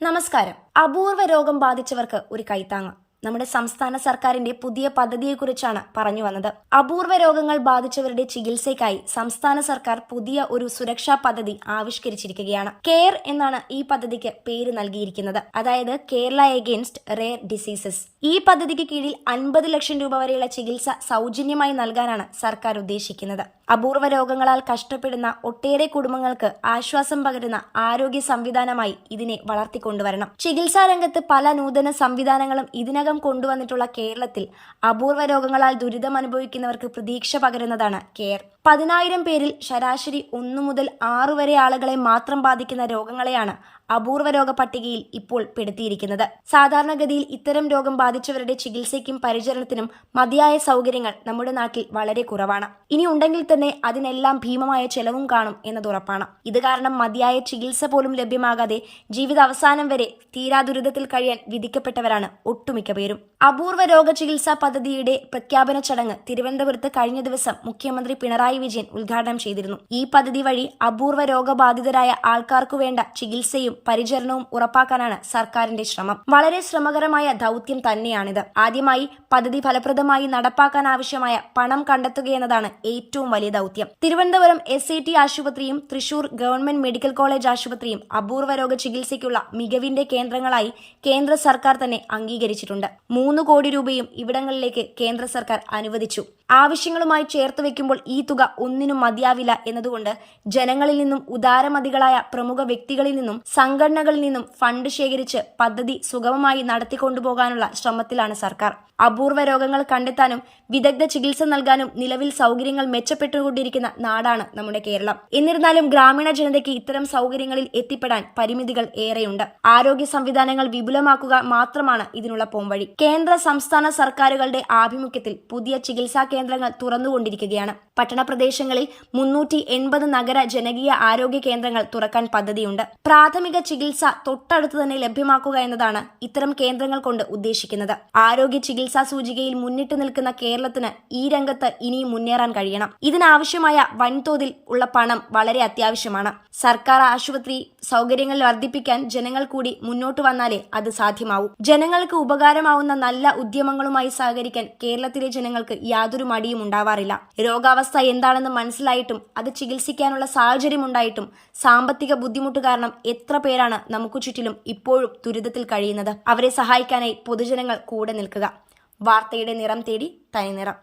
നമസ്കാരം. അപൂർവ രോഗം ബാധിച്ചവർക്ക് ഒരു കൈത്താങ്ങ്. നമ്മുടെ സംസ്ഥാന സർക്കാരിന്റെ പുതിയ പദ്ധതിയെക്കുറിച്ചാണ് പറഞ്ഞു വന്നത്. അപൂർവ രോഗങ്ങൾ ബാധിച്ചവരുടെ ചികിത്സയ്ക്കായി സംസ്ഥാന സർക്കാർ പുതിയ ഒരു സുരക്ഷാ പദ്ധതി ആവിഷ്കരിച്ചിരിക്കുകയാണ്. കെയർ എന്നാണ് ഈ പദ്ധതിക്ക് പേര് നൽകിയിരിക്കുന്നത്. അതായത് കേരള എഗെയിൻസ്റ്റ് റെയർ ഡിസീസസ്. ഈ പദ്ധതിക്ക് കീഴിൽ അൻപത് ലക്ഷം രൂപ വരെയുള്ള ചികിത്സ സൗജന്യമായി നൽകാനാണ് സർക്കാർ ഉദ്ദേശിക്കുന്നത്. അപൂർവ രോഗങ്ങളാൽ കഷ്ടപ്പെടുന്ന ഒട്ടേറെ കുടുംബങ്ങൾക്ക് ആശ്വാസം പകരുന്ന ആരോഗ്യ സംവിധാനമായി ഇതിനെ വളർത്തിക്കൊണ്ടുവരണം. ചികിത്സാ രംഗത്ത് പല നൂതന സംവിധാനങ്ങളും ഇതിനകം കൊണ്ടുവന്നിട്ടുള്ള കേരളത്തിൽ അപൂർവ രോഗങ്ങളാൽ ദുരിതം അനുഭവിക്കുന്നവർക്ക് പ്രതീക്ഷ പകരുന്നതാണ് കെയർ. പതിനായിരം പേരിൽ ശരാശരി ഒന്നു മുതൽ ആറു വരെ ആളുകളെ മാത്രം ബാധിക്കുന്ന രോഗങ്ങളെയാണ് അപൂർവ രോഗ പട്ടികയിൽ ഇപ്പോൾ പെടുത്തിയിരിക്കുന്നത്. സാധാരണഗതിയിൽ ഇത്തരം രോഗം ബാധിച്ചവരുടെ ചികിത്സയ്ക്കും പരിചരണത്തിനും മതിയായ സൗകര്യങ്ങൾ നമ്മുടെ നാട്ടിൽ വളരെ കുറവാണ്. ഇനി ഉണ്ടെങ്കിൽ തന്നെ അതിനെല്ലാം ഭീമമായ ചെലവും കാണും എന്നത് ഉറപ്പാണ്. ഇത് കാരണം മതിയായ ചികിത്സ പോലും ലഭ്യമാകാതെ ജീവിത അവസാനം വരെ തീരാ ദുരിതത്തിൽ കഴിയാൻ വിധിക്കപ്പെട്ടവരാണ് ഒട്ടുമിക്ക പേരും. അപൂർവ രോഗ ചികിത്സാ പദ്ധതിയുടെ പ്രഖ്യാപന ചടങ്ങ് തിരുവനന്തപുരത്ത് കഴിഞ്ഞ ദിവസം മുഖ്യമന്ത്രി പിണറായി വിജയൻ ഉദ്ഘാടനം ചെയ്തിരുന്നു. ഈ പദ്ധതി വഴി അപൂർവ രോഗബാധിതരായ ആൾക്കാർക്കു വേണ്ട ചികിത്സയും പരിചരണവും ഉറപ്പാക്കാനാണ് സർക്കാരിന്റെ ശ്രമം. വളരെ ശ്രമകരമായ ദൗത്യം തന്നെയാണിത്. ആദ്യമായി പദ്ധതി ഫലപ്രദമായി നടപ്പാക്കാൻ ആവശ്യമായ പണം കണ്ടെത്തുകയെന്നതാണ് ഏറ്റവും വലിയ ദൗത്യം. തിരുവനന്തപുരം എസ് ഐ ടി ആശുപത്രിയും തൃശൂർ ഗവൺമെന്റ് മെഡിക്കൽ കോളേജ് ആശുപത്രിയും അപൂർവ രോഗ ചികിത്സയ്ക്കുള്ള മികവിന്റെ കേന്ദ്രങ്ങളായി കേന്ദ്ര സർക്കാർ തന്നെ അംഗീകരിച്ചിട്ടുണ്ട്. മൂന്ന് കോടി രൂപയും ഇവിടങ്ങളിലേക്ക് കേന്ദ്ര സർക്കാർ അനുവദിച്ചു. ആവശ്യങ്ങളുമായി ചേർത്ത് വെക്കുമ്പോൾ ഈ തുക ഒന്നിനും മതിയാവില്ല എന്നതുകൊണ്ട് ജനങ്ങളിൽ നിന്നും ഉദാരമതികളായ പ്രമുഖ വ്യക്തികളിൽ നിന്നും സംഘടനകളിൽ നിന്നും ഫണ്ട് ശേഖരിച്ച് പദ്ധതി സുഗമമായി നടത്തിക്കൊണ്ടുപോകാനുള്ള ശ്രമത്തിലാണ് സർക്കാർ. അപൂർവ രോഗങ്ങൾ കണ്ടെത്താനും വിദഗ്ധ ചികിത്സ നൽകാനും നിലവിൽ സൗകര്യങ്ങൾ മെച്ചപ്പെട്ടുകൊണ്ടിരിക്കുന്ന നാടാണ് നമ്മുടെ കേരളം. എന്നിരുന്നാലും ഗ്രാമീണ ജനതയ്ക്ക് ഇത്തരം സൗകര്യങ്ങളിൽ എത്തിപ്പെടാൻ പരിമിതികൾ ഏറെയുണ്ട്. ആരോഗ്യ സംവിധാനങ്ങൾ വിപുലമാക്കുക മാത്രമാണ് ഇതിനുള്ള പോംവഴി. കേന്ദ്ര സംസ്ഥാന സർക്കാരുകളുടെ ആഭിമുഖ്യത്തിൽ പുതിയ ചികിത്സാ കേന്ദ്രങ്ങൾ തുറന്നുകൊണ്ടിരിക്കുകയാണ്. പട്ടണ പ്രദേശങ്ങളിൽ മുന്നൂറ്റി എൺപത് നഗര ജനകീയ ആരോഗ്യ കേന്ദ്രങ്ങൾ തുറക്കാൻ പദ്ധതിയുണ്ട്. പ്രാഥമിക ചികിത്സ തൊട്ടടുത്ത് തന്നെ ലഭ്യമാക്കുക എന്നതാണ് ഇത്തരം കേന്ദ്രങ്ങൾ കൊണ്ട് ഉദ്ദേശിക്കുന്നത്. ആരോഗ്യ ചികിത്സാ സൂചികയിൽ മുന്നിട്ട് നിൽക്കുന്ന കേരളത്തിന് ഈ രംഗത്ത് ഇനിയും മുന്നേറാൻ കഴിയണം. ഇതിനാവശ്യമായ വൻതോതിൽ ഉള്ള പണം വളരെ അത്യാവശ്യമാണ്. സർക്കാർ ആശുപത്രി സൗകര്യങ്ങൾ വർദ്ധിപ്പിക്കാൻ ജനങ്ങൾ കൂടി മുന്നോട്ട് വന്നാലേ അത് സാധ്യമാവൂ. ജനങ്ങൾക്ക് ഉപകാരമാവുന്ന നല്ല ഉദ്യമങ്ങളുമായി സഹകരിക്കാൻ കേരളത്തിലെ ജനങ്ങൾക്ക് യാതൊരു മടിയും ഉണ്ടാവാറില്ല. രോഗാവസ്ഥ എന്താണെന്ന് മനസ്സിലായിട്ടും അത് ചികിത്സിക്കാനുള്ള സാഹചര്യം ഉണ്ടായിട്ടും സാമ്പത്തിക ബുദ്ധിമുട്ട് കാരണം എത്ര പേരാണ് നമുക്ക് ചുറ്റിലും ഇപ്പോഴും ദുരിതത്തിൽ കഴിയുന്നത്. അവരെ സഹായിക്കാനായി പൊതുജനങ്ങൾ കൂടെ നിൽക്കുക. വാർത്തയുടെ നിറം തേടി തനിനിറം.